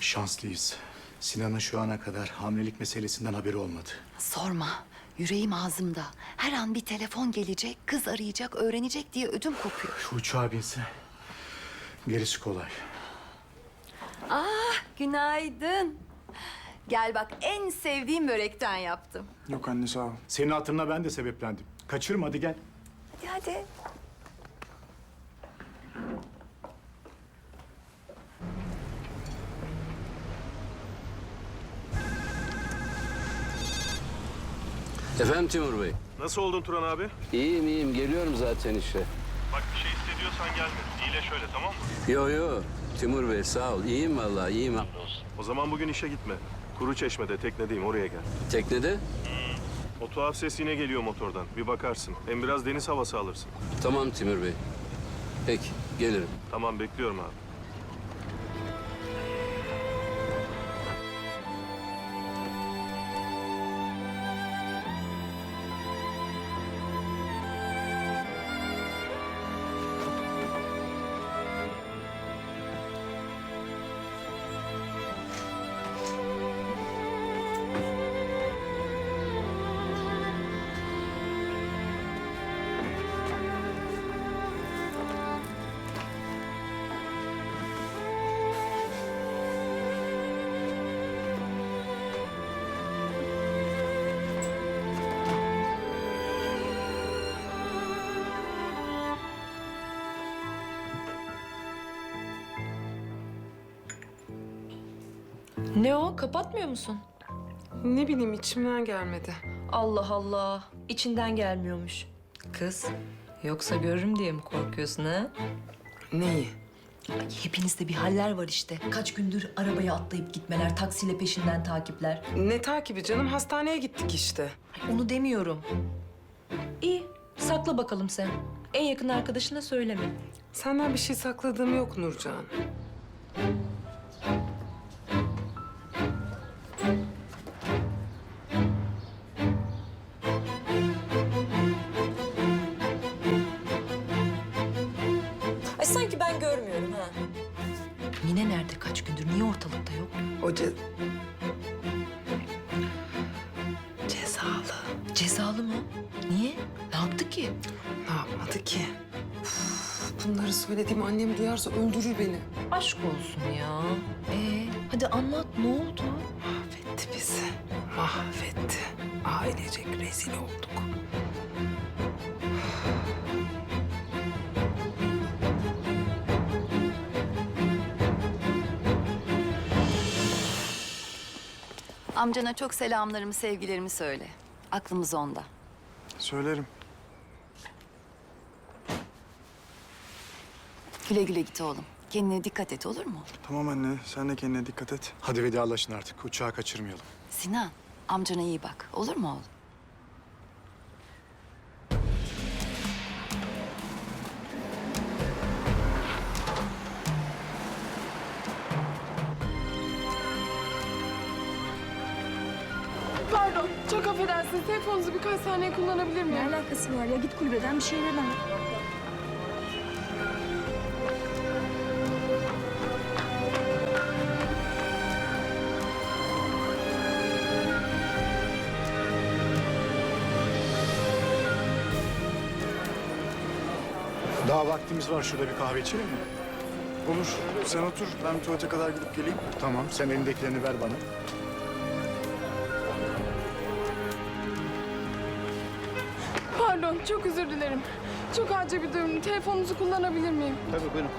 Şanslıyız. Sinan'ın şu ana kadar hamilelik meselesinden haberi olmadı. Sorma. Yüreğim ağzımda. Her an bir telefon gelecek, kız arayacak, öğrenecek diye ödüm kopuyor. Şu uçağa binse. Gerisi kolay. Günaydın. Gel bak en sevdiğim börekten yaptım. Yok anne sağ ol. Senin hatırına ben de sebeplendim. Kaçırma hadi gel. Hadi hadi. Efendim Timur Bey. Nasıl oldun Turan abi? İyiyim iyiyim geliyorum zaten işe. Bak bir şey hissediyorsan gelme. İyile şöyle tamam mı? Yo yo Timur Bey sağ ol. İyiyim vallahi iyiyim. O zaman bugün işe gitme. Kuru çeşmede teknedeyim oraya gel. Teknede? O tuhaf ses yine geliyor motordan. Bir bakarsın. Hem biraz deniz havası alırsın. Tamam Timur Bey. Peki gelirim. Tamam bekliyorum abi. Ne o? Kapatmıyor musun? Ne bileyim içimden gelmedi. Allah Allah. İçinden gelmiyormuş. Kız, yoksa görürüm diye mi korkuyorsun ha? Neyi? Ay, hepinizde bir haller var işte. Kaç gündür arabaya atlayıp gitmeler, taksiyle peşinden takipler. Ne takibi canım? Hastaneye gittik işte. Ay, onu demiyorum. İyi, sakla bakalım sen. En yakın arkadaşına söyleme. Senden bir şey sakladığım yok Nurcan. Görmüyorum ha. Mine nerede kaç gündür? Niye ortalıkta yok? O ce... Cezalı. Cezalı mı? Niye? Ne yaptı ki? Ne yapmadı ki? Üf, bunları söylediğim annem duyarsa öldürür beni. Aşk olsun ya. Ee, hadi anlat ne oldu? Mahvetti bizi. Mahvetti. Ailecek rezil olduk. Amcana çok selamlarımı, sevgilerimi söyle. Aklımız onda. Söylerim. Güle güle git oğlum. Kendine dikkat et olur mu? Tamam anne sen de kendine dikkat et. Hadi vedalaşın artık. Uçağı kaçırmayalım. Sinan, amcana iyi bak. Olur mu oğlum? Pardon, çok affedersiniz. Telefonunuzu birkaç saniye kullanabilir miyim? Ne alakası var ya? Git kulübeden bir şeyler anlat. Daha vaktimiz var. Şurada bir kahve içelim mi? Olur sen otur ben tuvalete kadar gidip geleyim. Tamam. Sen elindekilerini ver bana. Çok özür dilerim. Çok acil bir durum. Telefonunuzu kullanabilir miyim? Tabii buyurun.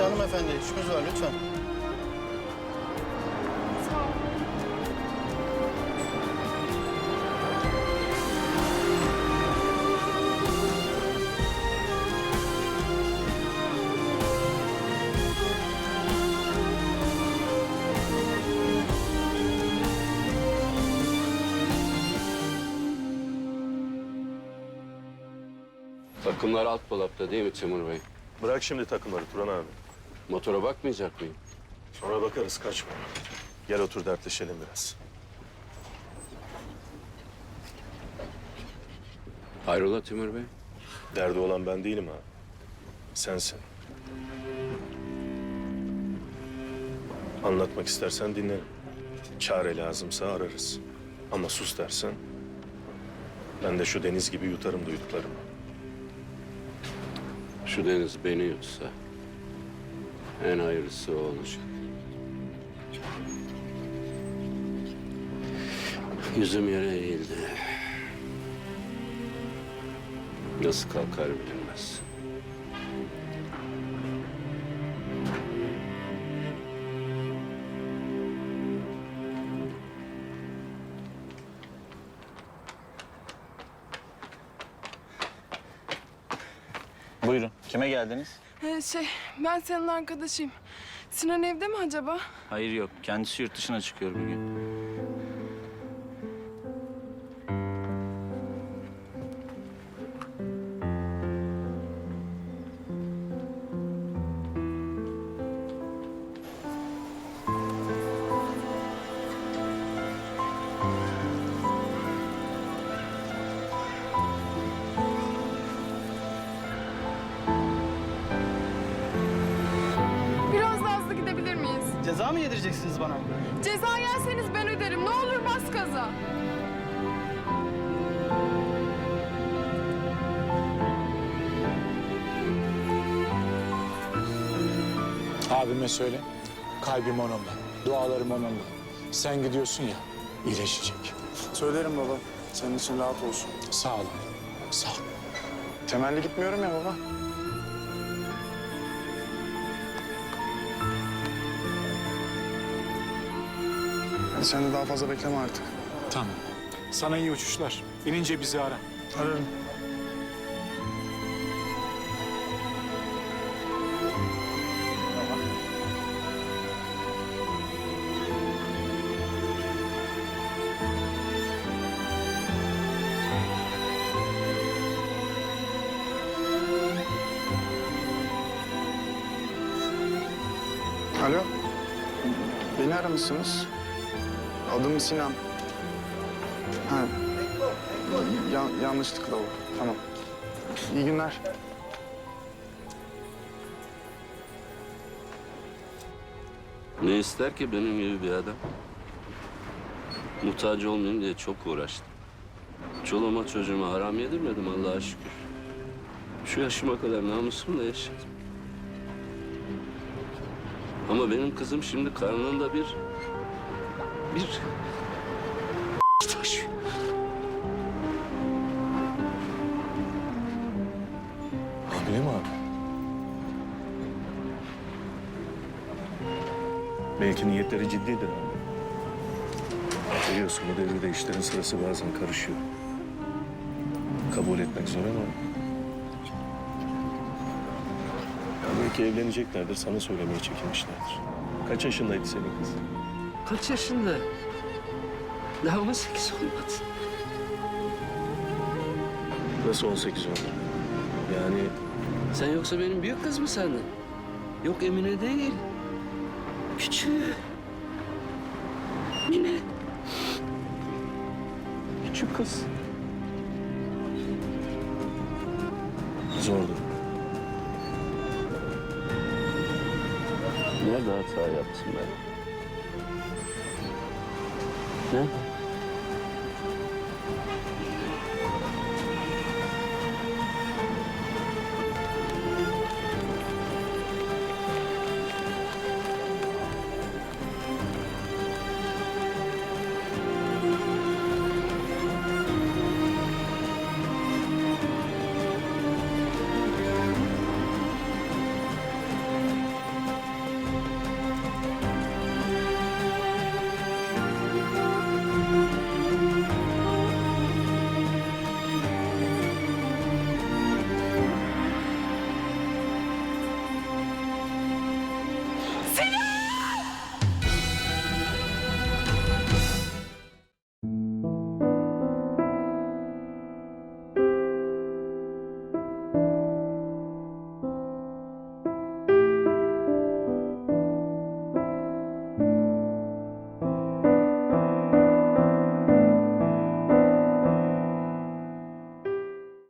Hadi hanımefendi işimiz var lütfen. Takımlar alt dolapta değil mi Timur Bey? Bırak şimdi takımları Turan abi. Motora bakmayacak mıyım? Sonra bakarız kaçma. Gel otur dertleşelim biraz. Hayrola Timur Bey? Derdi olan ben değilim ha. Sensin. Anlatmak istersen dinlerim. Çare lazımsa ararız. Ama sus dersen... ...ben de şu deniz gibi yutarım duyduklarımı. Şu deniz beni yutsa en hayırlısı o olacak. Yüzüm yere eğildi. Nasıl kalkar bilinmez. Buyurun. Kime geldiniz? Ee, şey, ben senin arkadaşıyım. Sinan evde mi acaba? Hayır yok. Kendisi yurt dışına çıkıyor bugün. Ceza mı yedireceksiniz bana? Ceza yerseniz ben öderim. Ne olur bas gaza. Abime söyle. Kalbim onunla. Dualarım onunla. Sen gidiyorsun ya. iyileşecek. Söylerim baba. Senin için rahat olsun. Sağ ol. Sağ ol. Temelli gitmiyorum ya baba. Sen de daha fazla bekleme artık. Tamam. Sana iyi uçuşlar. İnince bizi ara. Ararım. Alo. Beni aramışsınız. Adım Sinan. Ha. Ya- yanlışlıkla oldu. Tamam. İyi günler. Ne ister ki benim gibi bir adam? Muhtaç olmayayım diye çok uğraştım. Çoluğuma çocuğuma haram yedirmedim Allah'a şükür. Şu yaşıma kadar namusumla yaşadım. Ama benim kızım şimdi karnında bir... Bir... taşıyor. Hamile mi abi? Belki niyetleri ciddidir abi. Biliyorsun bu devirde işlerin sırası bazen karışıyor. Kabul etmek zor ama... Belki evleneceklerdir, sana söylemeye çekinmişlerdir. Kaç yaşındaydı senin kız? Kaç yaşında? Daha 18 olmadı. Nasıl 18 oldu? Yani Sen yoksa benim büyük kız mı sandın? Yok Emine değil. Küçük. Mine. Küçük kız. zordu. Nerede hata yaptım ben? Ne?